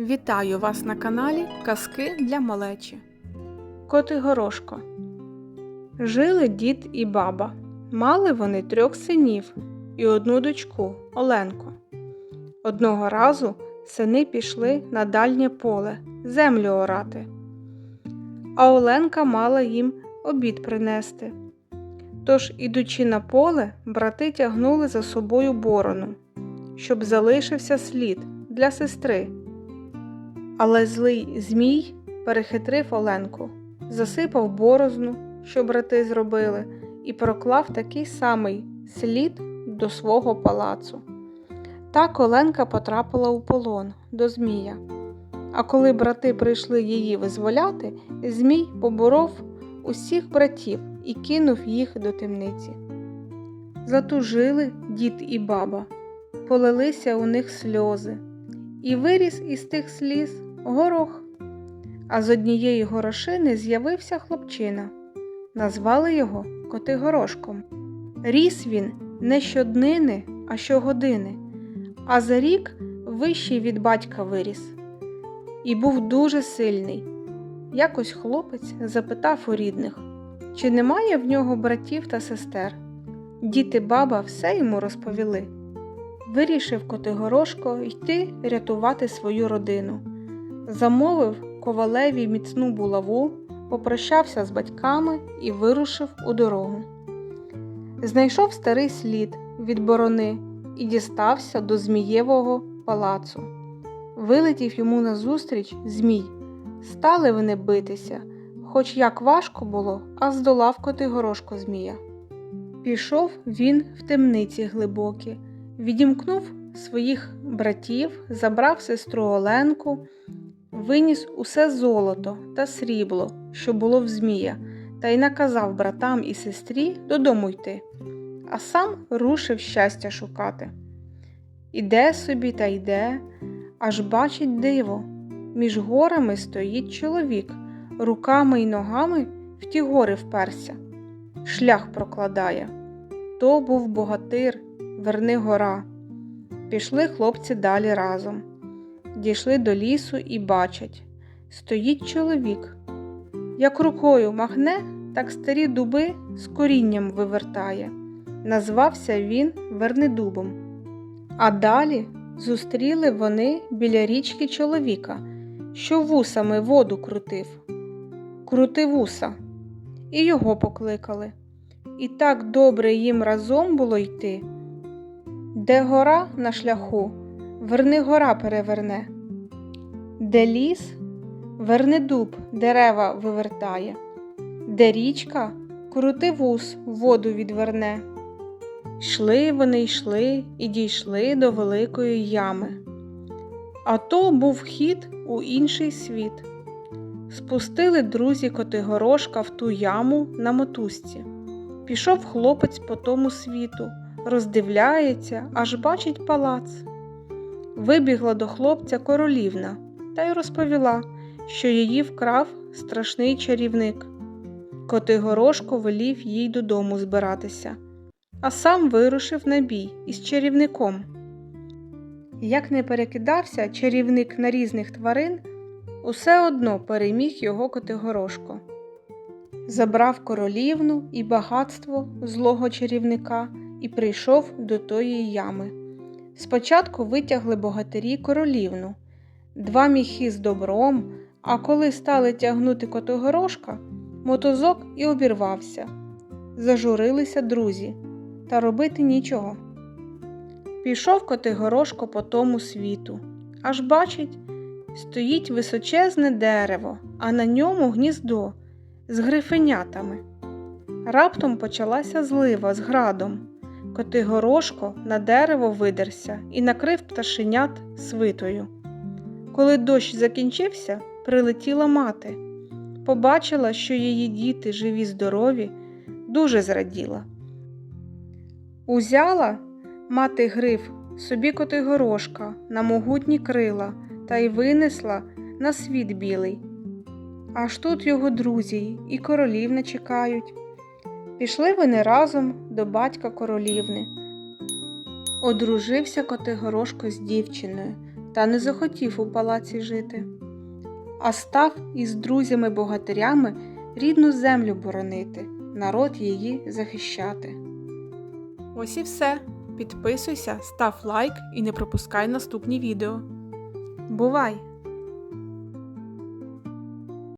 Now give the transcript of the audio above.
Вітаю вас на каналі Казки для малечі. Коти Горошко. Жили дід і баба. Мали вони трьох синів і одну дочку Оленку. Одного разу сини пішли на дальнє поле землю орати. А Оленка мала їм обід принести. Тож, ідучи на поле, брати тягнули за собою борону, щоб залишився слід для сестри. Але злий Змій перехитрив Оленку, засипав борозну, що брати зробили, і проклав такий самий слід до свого палацу. Так Оленка потрапила у полон до Змія. А коли брати прийшли її визволяти, Змій поборов усіх братів і кинув їх до темниці. Затужили дід і баба, полилися у них сльози, і виріс із тих сліз горох. А з однієї горошини з'явився хлопчина. Назвали його Котигорошком. Ріс він не щоднини, а щогодини, а за рік вищий від батька виріс. І був дуже сильний. Якось хлопець запитав у рідних, чи немає в нього братів та сестер. Діти баба все йому розповіли. Вирішив Котигорошко йти рятувати свою родину. Замовив ковалеві міцну булаву, попрощався з батьками і вирушив у дорогу. Знайшов старий слід від борони і дістався до Змієвого палацу. Вилетів йому назустріч Змій. Стали вони битися, хоч як важко було, а здолав Котигорошко Змія. Пішов він в темниці глибокі, відімкнув своїх братів, забрав сестру Оленку, виніс усе золото та срібло, що було в Змія, та й наказав братам і сестрі додому йти, а сам рушив щастя шукати. Іде собі та йде, аж бачить диво. Між горами стоїть чоловік, руками й ногами в ті гори вперся, шлях прокладає. То був богатир, верни гора. Пішли хлопці далі разом. Дійшли до лісу і бачать стоїть чоловік. Як рукою махне, так старі дуби з корінням вивертає. Назвався він Вернедубом. А далі зустріли вони біля річки чоловіка, що вусами воду крутив. Крути вуса. І його покликали. І так добре їм разом було йти. Де гора на шляху, верни гора переверне. Де ліс, верни дуб, дерева вивертає, де річка, крути вус, воду відверне. Йшли вони йшли і дійшли до великої ями. А то був хід у інший світ. Спустили друзі Котигорошка в ту яму на мотузці. Пішов хлопець по тому світу, роздивляється, аж бачить палац. Вибігла до хлопця королівна та й розповіла, що її вкрав страшний чарівник. Котигорошко велів їй додому збиратися, а сам вирушив на бій із чарівником. Як не перекидався чарівник на різних тварин, усе одно переміг його Котигорошко. Забрав королівну і багатство злого чарівника і прийшов до тої ями. Спочатку витягли богатирі королівну, два міхи з добром, а коли стали тягнути Котигорошка, мотузок і обірвався. Зажурилися друзі, та робити нічого. Пішов Котигорошко по тому світу, аж бачить, стоїть височезне дерево, а на ньому гніздо з грифенятами. Раптом почалася злива з градом. Котигорошко на дерево видерся і накрив пташенят свитою. Коли дощ закінчився, прилетіла мати. Побачила, що її діти живі здорові, дуже зраділа. Узяла мати гриф собі Котигорошка на могутні крила та й винесла на світ білий. Аж тут його друзі і королівна чекають. Пішли вони разом до батька королівни. Одружився Котигорошко з дівчиною, та не захотів у палаці жити, а став із друзями-богатирями рідну землю боронити, народ її захищати. Ось і все. Підписуйся, став лайк і не пропускай наступні відео. Бувай!